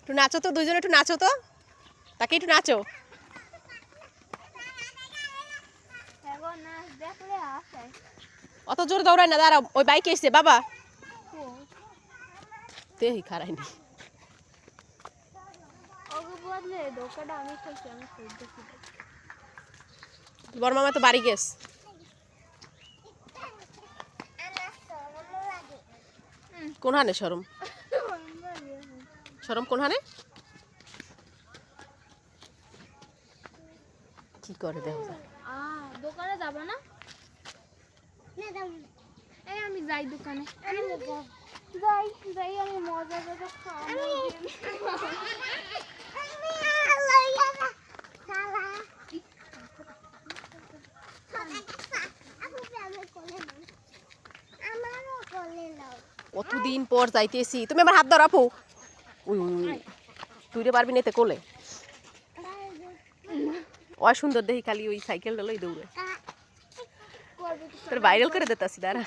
একটু নাচো তো দুজনে একটু নাচো তো। তাকে একটু নাচো। অত জোরে দৌড়ায় না দাঁড়াও ওই বাইকে এসছে বাবা। দেহি খাই দেখি বড় মামা তো বাড়ি গেছ। কোন হানে সরম সরম কোন হানে? কি করে দেখো? আ দোকানে যাব না? এই আমি যাই দোকানে। যাই। যাই আমি মজা করে খাব কতদিন পর যাইতেছি? তুমি আমার হাত ধর আপু। উই উই। তুই রে পারবি না এতে কোলে? অয় সুন্দর দেখি খালি ওই সাইকেলটা লই দৌড়ে। তোর ভাইরাল করে দিতাছি দাঁড়া।